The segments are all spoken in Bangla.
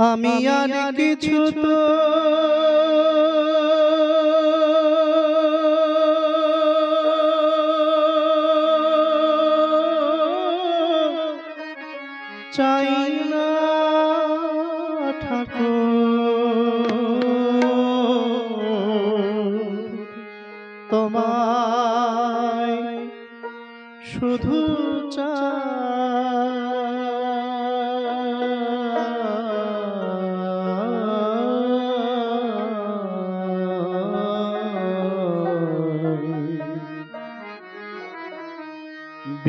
আমি আর কিছু তো। চাই না ঠাকুর। তোমায় শুধু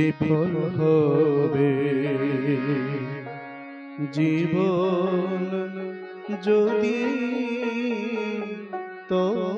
বিফল হবে। জীবন যদি তোমায়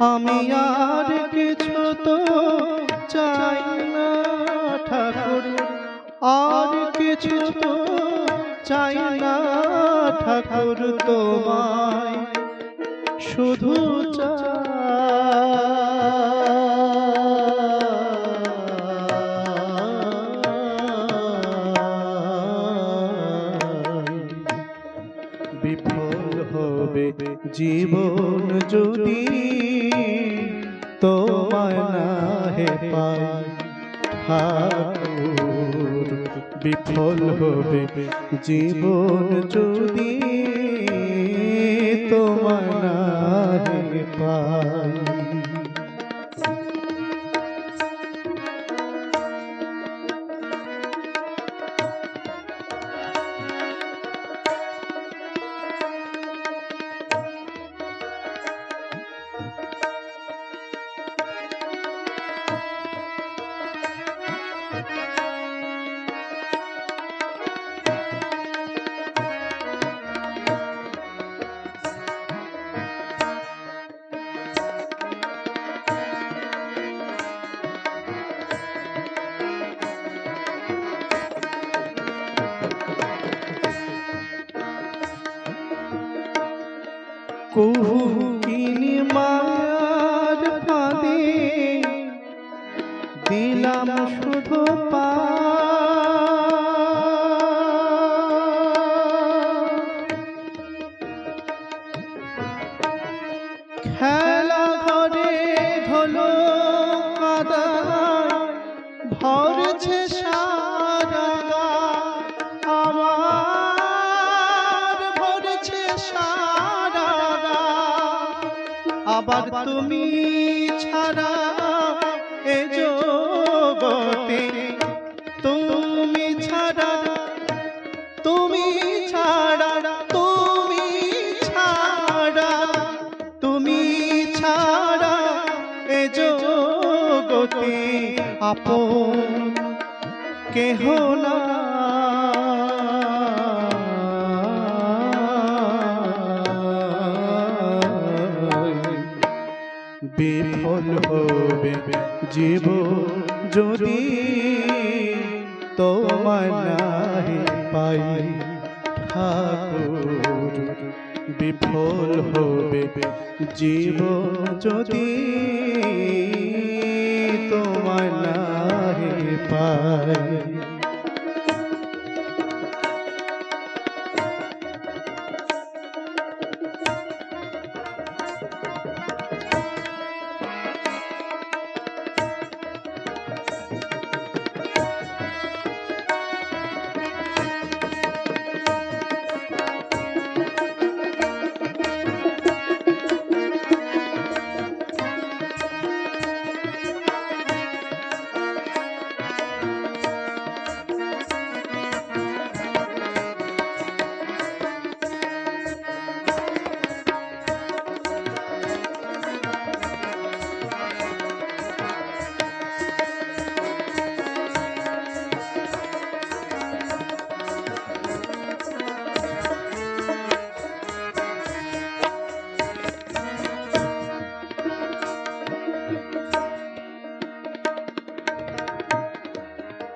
আমি আর কিছু তো চাই না, ঠাকুর। আর কিছু তো চাই না, ঠাকুর তোমায়। শুধু বিফল হবে জীবন যদি পাই ঠাকুর বিফল হবে। জীবন যদি তোমার পায় পাই। কুহুকিনি মায়ার পাদে দিলাম শুধু পা। আবার তুমি ছাড়া এ জগতে তুমি ছাড়া তুমি ছাড়া তুমি ছাড়া তুমি ছাড়া এ জগতে আপন কেহ না। বিফল হবে জীব যদি তোমায় পাই ঠাকুর। বিফল হবে জীব যদি তোমায় পাই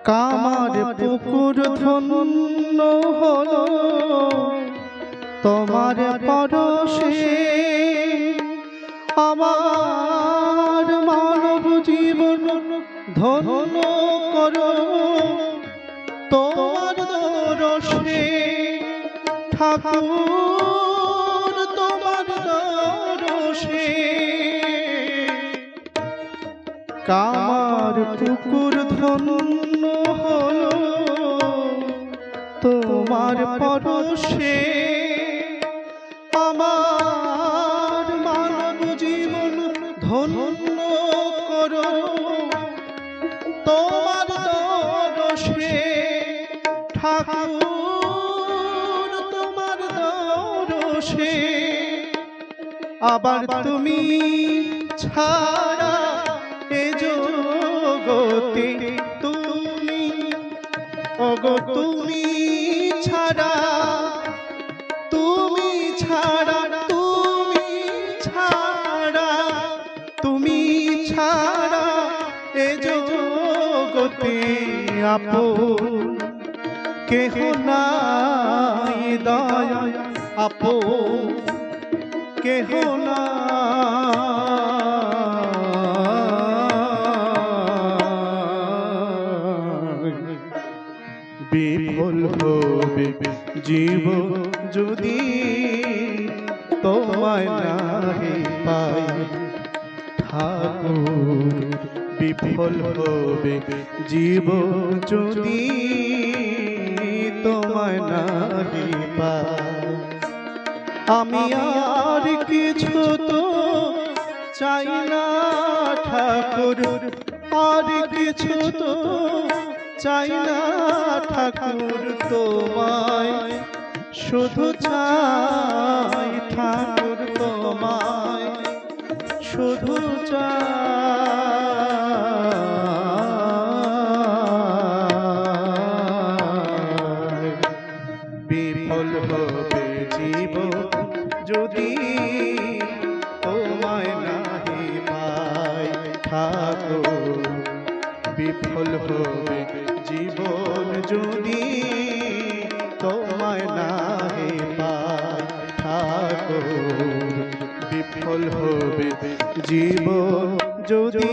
কামার পুকুর ধন্য হলো। তোমার পরশে আমার মানব জীবন ধন্য কর। তোমার দরশে ঠাকুর তোমার দরশে কামার পুকুর ধন্য হলো তোমার পরশে। আমার মানব জীবন ধন্য করো। তোমার দরশে ঠাকুর, তোমার দরশে আবার তুমি ছাড়া তুমি ছাড়া তুমি ছাড়া তুমি ছাড়া তুমি ছাড়া এ জগতে আপন। কেহ নাই দয়া আপন। কেহ নাই বিফল হবে। জীব যদি তোমায় নাহি পাই আমি আর কিছু তো চাই না ঠাকুর। আর কিছু তো চাই না ঠাকুর তোমায়। শুধু চাই ঠাকুর তোমায়। শুধু চাই ঠাকুর বিফল হবে জীবন যদি তোমায় নাহি পাই থাকো বিফল হবে জীবন যদি